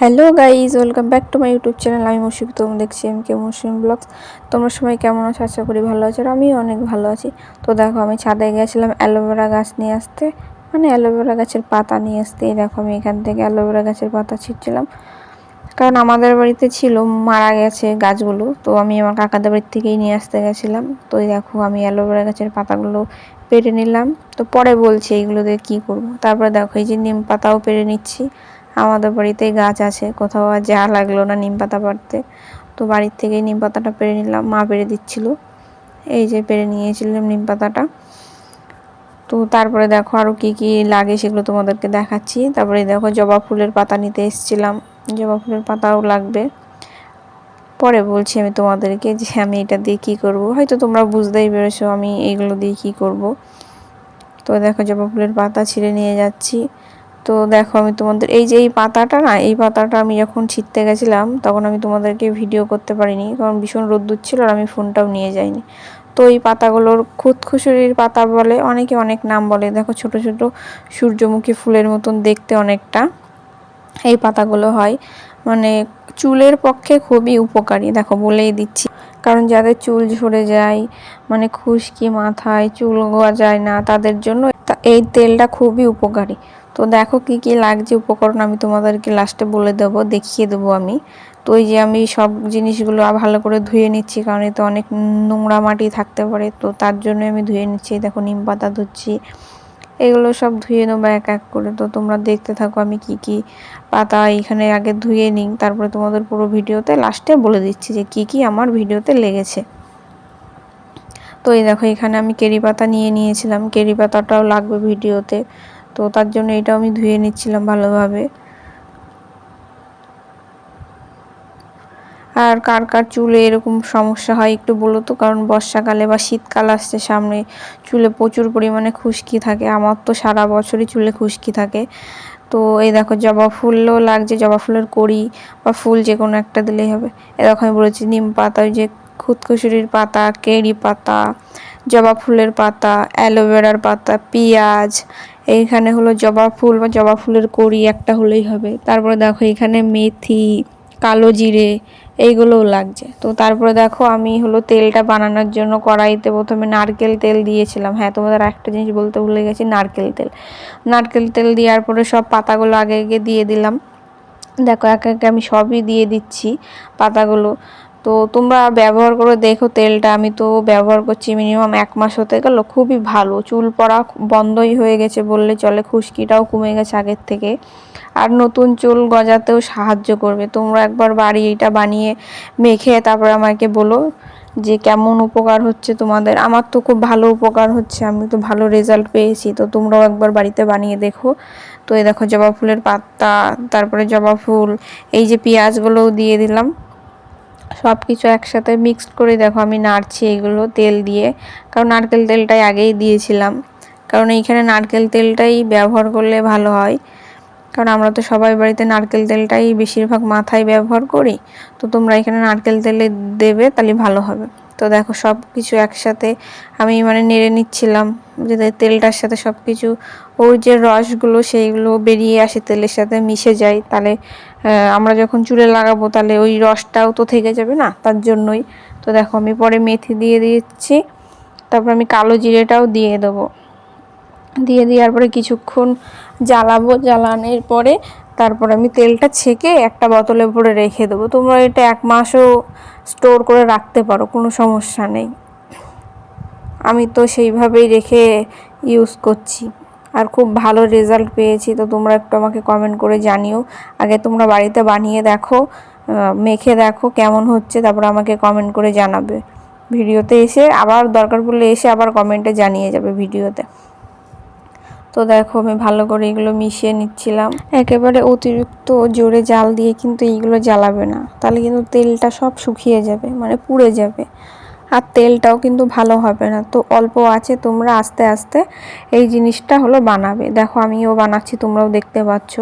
Hello guys welcome back to my YouTube channel আমি মুশিক তোমরা দেখছি এম কে মুসলিম blogs তোমরা সবাই কেমন আছো? আশা করি ভালো আছো আর আমিও অনেক ভালো আছি। তো দেখো, আমি ছাদে গেছিলাম অ্যালোভেরা গাছ নিয়ে আসতে। মানে অ্যালোভেরা গাছের পাতা নিয়ে আসতে। এই দেখো, আমি এখান থেকে অ্যালোভেরা গাছের পাতা ছিটছিলাম। কারণ আমাদের বাড়িতে ছিল, মারা গেছে গাছগুলো। তো আমি আমার কাকাদের বাড়ির থেকেই নিয়ে আসতে গেছিলাম। তো দেখো, আমি অ্যালোভেরা গাছের পাতাগুলো পেরে নিলাম। তো পরে বলছি এইগুলো দিয়ে কী করব? তারপরে দেখো, এই যে নিম পাতাও পেরে নিচ্ছি। আমাদের বাড়িতেই গাছ আছে। কোথাও আর যা লাগল না নিম পাতা পাড়তে তো বাড়ির থেকেই নিম পাতাটা পেরে নিলাম। মা পেরে দিচ্ছিল। এই যে পেরে নিয়েছিলাম নিম পাতাটা। তো তারপরে দেখো আরও কী কী লাগে সেগুলো তোমাদেরকে দেখাচ্ছি। তারপরে দেখো জবা ফুলের পাতা নিতে এসেছিলাম। জবা ফুলের পাতাও লাগবে। পরে বলছি আমি তোমাদেরকে যে আমি এটা দিয়ে কী করব। হয়তো তোমরা বুঝতেই পেরেছ আমি এইগুলো দিয়ে কী করব। তো দেখো জবা ফুলের পাতা ছিঁড়ে নিয়ে যাচ্ছি। তো দেখো আমি তোমাদের, এই যে এই পাতাটা না, এই পাতাটা আমি যখন ছিটতে গেছিলাম, তখন আমি তোমাদেরকে ভিডিও করতে পারিনি, কারণ ভীষণ রোদ্দুর ছিল আর আমি ফোনটাও নিয়ে যাইনি। তো এই পাতাগুলোর খুদখুসুরির পাতা বলে, অনেকে অনেক নাম বলে, দেখো ছোট ছোট সূর্যমুখী ফুলের মতন দেখতে অনেকটা এই পাতাগুলো হয়। মানে চুলের পক্ষে খুবই উপকারী, দেখো বলেই দিচ্ছি। কারণ যাদের চুল ঝরে যায় মানে খুশকি মাথায় চুল গোয়া যায় না, তাদের জন্য এই তেলটা খুবই উপকারী। তো দেখো কি কি লাগছে উপকরণ আমি তোমাদেরকে লাস্টে বলে দেব, দেখিয়ে দেবো আমি। তো ওই যে আমি সব জিনিসগুলো ভালো করে ধুয়ে নিচ্ছি, কারণ এতে অনেক নোংরা মাটি থাকতে পারে, তো তার জন্য আমি ধুয়ে নিচ্ছি দেখো নিম পাতা ধুচ্ছি। এগুলো সব ধুয়ে নেব এক এক করে। তো তোমরা দেখতে থাকো আমি কি কি পাতা এখানে আগে ধুয়ে নিই, তারপরে তোমাদের পুরো ভিডিওতে লাস্টে বলে দিচ্ছি যে কি কি আমার ভিডিওতে লেগেছে। তো এই দেখো এখানে আমি কেরি পাতা নিয়ে নিয়েছিলাম, কেরি পাতাটাও লাগবে ভিডিওতে। তো তার জন্য এটা আমি ধুয়ে নিচ্ছিলাম ভালোভাবে। আর কার কার চুলে এরকম সমস্যা হয় একটু বলো তো, কারণ বর্ষাকালে বা শীতকাল আসছে সামনে চুলে প্রচুর পরিমাণে খুশকি থাকে। আমার তো সারা বছরই চুলে খুশকি থাকে। তো এই দেখো জবা ফুলও লাগছে, জবা ফুলের কড়ি বা ফুল যে কোনো একটা দিলেই হবে। এ দেখো আমি বলেছি নিম পাতা, ওই যে খুদকুসুরির পাতা কেড়ি পাতা জবা ফুলের পাতা, অ্যালোভেরার পাতা, পেঁয়াজ, এইখানে হলো জবা ফুল বা জবা ফুলের কড়ি একটা হলেই হবে। তারপরে দেখো এখানে মেথি, কালো জিরে এইগুলোও লাগছে। তো তারপরে দেখো আমি হলো তেলটা বানানোর জন্য কড়াইতে প্রথমে নারকেল তেল দিয়েছিলাম। হ্যাঁ তোমাদের একটা জিনিস বলতে ভুলে গেছি, নারকেল তেল। নারকেল তেল দেওয়ার পরে সব পাতাগুলো আগে আগে দিয়ে দিলাম। দেখো একে একে আমি সবই দিয়ে দিচ্ছি পাতাগুলো। তো তোমরা ব্যবহার করে দেখো তেলটা। আমি তো ব্যবহার করছি মিনিমাম এক মাস হতে গেল। খুবই ভালো। চুল পড়া বন্ধই হয়ে গেছে বললে চলে। খুশকিটাও কমে গেছে আগের থেকে। আর নতুন চুল গজাতেও সাহায্য করবে। তোমরা একবার বাড়ি এটা বানিয়ে মেখে তারপর আমাকে বলো যে কেমন উপকার হচ্ছে তোমাদের। আমার তো খুব ভালো উপকার হচ্ছে। আমি তো ভালো রেজাল্ট পেয়েছি। তো তোমরাও একবার বাড়িতে বানিয়ে দেখো। তো এই দেখো জবা ফুলের পাতা, তারপরে জবা ফুল, এই যে পেঁয়াজগুলোও দিয়ে দিলাম। সব কিছু একসাথে মিক্সড করে দেখো আমি নাড়ছি এগুলো তেল দিয়ে। কারণ নারকেল তেলটাই আগেই দিয়েছিলাম। কারণ এইখানে নারকেল তেলটাই ব্যবহার করলে ভালো হয়। কারণ আমরা তো সবাই বাড়িতে নারকেল তেলটাই বেশিরভাগ মাথায় ব্যবহার করি। তো তোমরা এখানে নারকেল তেলে দেবে তাহলে ভালো হবে। তো দেখো সব কিছু একসাথে আমি মানে নেড়ে নিচ্ছিলাম। যাতে তেলটার সাথে সব কিছু ওর যে রসগুলো সেইগুলো বেরিয়ে আসে তেলের সাথে মিশে যায়, তাহলে আমরা যখন চুলে লাগাবো তাহলে ওই রসটাও তো থেকে যাবে না, তার জন্যই। তো দেখো, আমি পরে মেথি দিয়ে দিচ্ছি, তারপর আমি কালো জিরেটাও দিয়ে দেবো। দিয়ে দেওয়ার পরে কিছুক্ষণ জ্বালাবো, জ্বালানোর পরে তারপর আমি তেলটা ছেঁকে একটা বোতলে ভরে রেখে দেবো। তোমরা এটা এক মাসও স্টোর করে রাখতে পারো, কোনো সমস্যা নেই। আমি তো সেইভাবেই রেখে ইউজ করছি। আর খুব ভালো রেজাল্ট পেয়েছি, তো তোমরা একটু আমাকে কমেন্ট করে জানিও। আগে তোমরা বাড়িতে বানিয়ে দেখো মেখে দেখো কেমন হচ্ছে, তারপর আমাকে কমেন্ট করে জানাবে। ভিডিওতে এসে আবার দরকার পড়লে এসে আবার কমেন্টে জানিয়ে যাবে ভিডিওতে। তো দেখো আমি ভালো করে এগুলো মিশিয়ে নিচ্ছিলাম। একেবারে অতিরিক্ত জোরে জাল দিয়ে কিন্তু এইগুলো জ্বালাবে না, তাহলে কিন্তু তেলটা সব শুকিয়ে যাবে মানে পুড়ে যাবে। আর তেলটাও কিন্তু ভালো হবে না। তো অল্প আছে, তোমরা আস্তে আস্তে এই জিনিসটা হলো বানাবে। দেখো, আমিও বানাচ্ছি, তোমরাও দেখতে পাচ্ছ।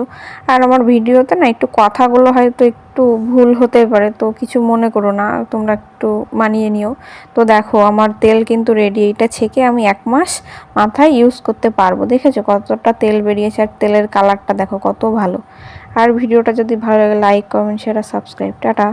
আর আমার ভিডিওতে না একটু কথাগুলো হয়তো একটু ভুল হতে পারে, তো কিছু মনে করো না, তোমরা একটু মানিয়ে নিও। তো দেখো, আমার তেল কিন্তু রেডি এটা ছেঁকে আমি এক মাস মাথায় ইউজ করতে পারব। দেখেছ? কতটা তেল বেরিয়েছে আর তেলের কালারটা দেখো, কত ভালো। আর ভিডিওটা যদি ভালো লাগে লাইক কমেন্ট শেয়ার আর সাবস্ক্রাইব টাটা।